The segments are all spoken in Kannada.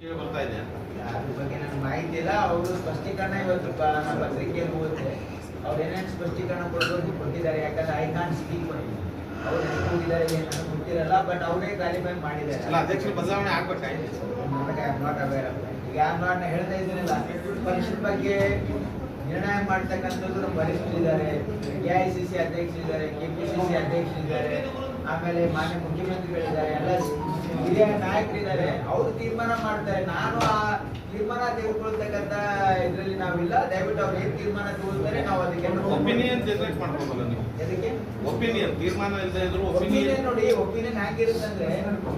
ಬರ್ತಾ ಇದೆ ಅದ್ರ ಬಗ್ಗೆ ನನಗೆ ಮಾಹಿತಿ ಇಲ್ಲ. ಅವರು ಸ್ಪಷ್ಟೀಕರಣ ಇವತ್ತು ನಮ್ಮ ಪತ್ರಿಕೆಯಲ್ಲಿ ಹೋಗುತ್ತೆ. ಅವ್ರು ಏನೇನು ಸ್ಪಷ್ಟೀಕರಣ ಕೊಡಬೇಕು ಕೊಟ್ಟಿದ್ದಾರೆ. ಯಾಕಂದ್ರೆ ಐ ಕಾನ್ ಸ್ಪೀಕ್ ಅವ್ರು ಎಷ್ಟು ಕೊಟ್ಟಿದ್ದಾರೆ ಏನು ಗೊತ್ತಿರಲ್ಲ. ಬಟ್ ಅವರೇ ಕ್ವಾಲಿಫೈ ಮಾಡಿದ್ದಾರೆ. ಅಧ್ಯಕ್ಷ ಬದಲಾವಣೆ ಆಗ್ಬೇಕಾಯ್ತು ನನಗೆ ಐ ನಾಟ್ ಅವೇರ್ ಈಗ ಐ ಆಮ್ ನಾಟ್ ಹೇಳ್ತಾ ಇದ್ದೀನಿಲ್ಲ. ಪರಿಷತ್ ಬಗ್ಗೆ ನಿರ್ಣಯ ಮಾಡ್ತಕ್ಕಂಥದ್ದು ನಮ್ಮ ವರಿಷ್ಠರಿದ್ದಾರೆ ಎ ಐ ಸಿ ಸಿ ಅಧ್ಯಕ್ಷರಿದ್ದಾರೆ ಕೆ ಪಿ ಸಿ ಸಿ ಅಧ್ಯಕ್ಷರಿದ್ದಾರೆ. ಆಮೇಲೆ ಮಾನ್ಯ ಮುಖ್ಯಮಂತ್ರಿಗಳಿದ್ದಾರೆ ಎಲ್ಲ ಹಿರಿಯ ನಾಯಕರಿದ್ದಾರೆ ಅವರು ತೀರ್ಮಾನ ಮಾಡ್ತಾರೆ. ನಾನು ಆ ತೀರ್ಮಾನ ತೆಗೆದುಕೊಳ್ತಕ್ಕಂತ ಇದರಲ್ಲಿ ನಾವಿಲ್ಲ. ದಯವಿಟ್ಟು ಅವ್ರು ಏನ್ ತೀರ್ಮಾನ ತಗೊಳ್ತಾರೆ ನಾವು ಅದಕ್ಕೆ ಒಪಿನಿಯನ್ ಜನರೇಟ್ ಮಾಡ್ಬೋದಲ್ಲ ನೀವು? ಅದಕ್ಕೆ ಒಪಿನಿಯನ್ ತೀರ್ಮಾನ ಇಲ್ಲದೆ ಇದ್ರು ಒಪಿನಿಯನ್. ನೋಡಿ ಒಪಿನಿಯನ್ ಹೆಂಗಿರುತ್ತಂದ್ರೆ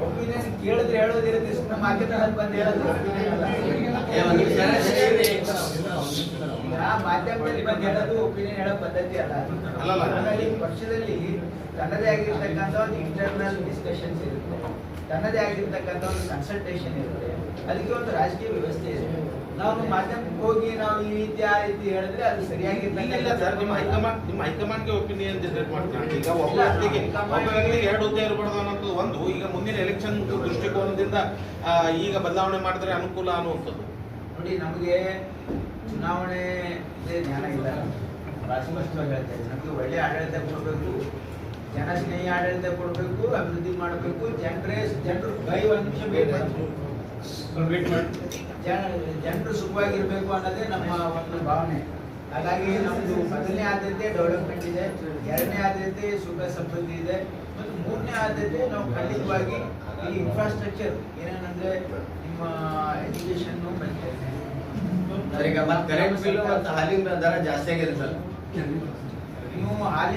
ಒಪಿನಿಯನ್ ಕೇಳಿದ್ರೆ ಹೇಳೋದಿರುತ್ತೆ ಸುಮ್ಮನೆ ಮಾಧ್ಯಮದಲ್ಲಿ ಬಂದು ಹೇಳೋದು. ಒಪಿನಿಯನ್ ಅಲ್ಲ ಮಾಧ್ಯಮದಲ್ಲಿ ಬಂದು ಹೇಳೋದು ಒಪಿನಿಯನ್ ಹೇಳೋ ಪದ್ಧತಿ ಅಲ್ಲ. ಪಕ್ಷದಲ್ಲಿ ತನ್ನದೇ ಆಗಿರ್ತಕ್ಕಂಥ ಒಂದು ಇಂಟರ್ನಲ್ ಡಿಸ್ಕಷನ್ಸ್ ಇರುತ್ತೆ. ತನ್ನದೇ ಆಗಿರ್ತಕ್ಕಂಥ ಒಂದು ಕನ್ಸಲ್ಟೇಷನ್ ಇರುತ್ತೆ. ಅದಕ್ಕೆ ಒಂದು ರಾಜಕೀಯ ವ್ಯವಸ್ಥೆ ಇದೆ. ನಾವು ಮಾಧ್ಯಮಕ್ಕೆ ಹೋಗಿ ನಾವು ಈ ರೀತಿ ಆ ರೀತಿ ಹೇಳಿದ್ರೆ ಅದು ಇಲ್ಲ ಸರ್ ನಿಮ್ಮ ಹೈಕಮಾಂಡ್ ನಿಮ್ಮ ಹೈಕಮಾಂಡ್ಗೆ ಒಪಿನಿಯನ್ ಜನರೇಟ್ ಮಾಡ್ತಾರೆ? ಈಗ ಒಬ್ಬ ವ್ಯಕ್ತಿಗೆ ಎರಡು ಹುದ್ದೆ ಇರಬಾರ್ದು ಅನ್ನೋದು ಒಂದು ಈಗ ಮುಂದಿನ ಎಲೆಕ್ಷನ್ ದೃಷ್ಟಿಕೋನದಿಂದ ಈಗ ಬದಲಾವಣೆ ಮಾಡಿದ್ರೆ ಅನುಕೂಲ ಅನ್ನುವಂಥದ್ದು. ನೋಡಿ ನಮಗೆ ಚುನಾವಣೆ ಇದೆ ಜ್ಞಾನ ಇಲ್ಲ ಸ್ಪಷ್ಟವಾಗಿ ಹೇಳ್ತಾ ಇದ್ದೀನಿ. ನಮಗೆ ಒಳ್ಳೆ ಆಡಳಿತ ಕೊಡಬೇಕು. ಜನಸ್ನೇಹಿ ಆಡಳಿತ ಕೊಡಬೇಕು ಅಭಿವೃದ್ಧಿ ಮಾಡಬೇಕು. ಜನರೇ ಜನರು ಕೈ ಒಂದು ನಿಮಿಷ ಜನ ಜನರು ಸುಖವಾಗಿರ್ಬೇಕು ಅನ್ನೋದೇ ನಮ್ಮ ಒಂದು ಭಾವನೆ. ಹಾಗಾಗಿ ನಮ್ಮದು ಮೊದಲನೇ ಆದ್ಯತೆ ಡೆವಲಪ್ಮೆಂಟ್ ಇದೆ ಎರಡನೇ ಆದ್ಯತೆ ಸುಖ ಸಮೃದ್ಧಿ ಇದೆ. ಮತ್ತು ಮೂರನೇ ಆದ್ಯತೆ ನಾವು ಖಂಡಿತವಾಗಿ ಈ ಇನ್ಫ್ರಾಸ್ಟ್ರಕ್ಚರ್ ಏನೇನಂದ್ರೆ ನಿಮ್ಮ ಎಜುಕೇಶನ್ ಮತ್ತೆ ಕರೆಂಟ್ ಬಿಲ್ ಮತ್ತು ಹಾಲಿನ ದರ ಜಾಸ್ತಿ ಆಗಿದೆ ಸರ್ ನೀವು ಹಾಲಿ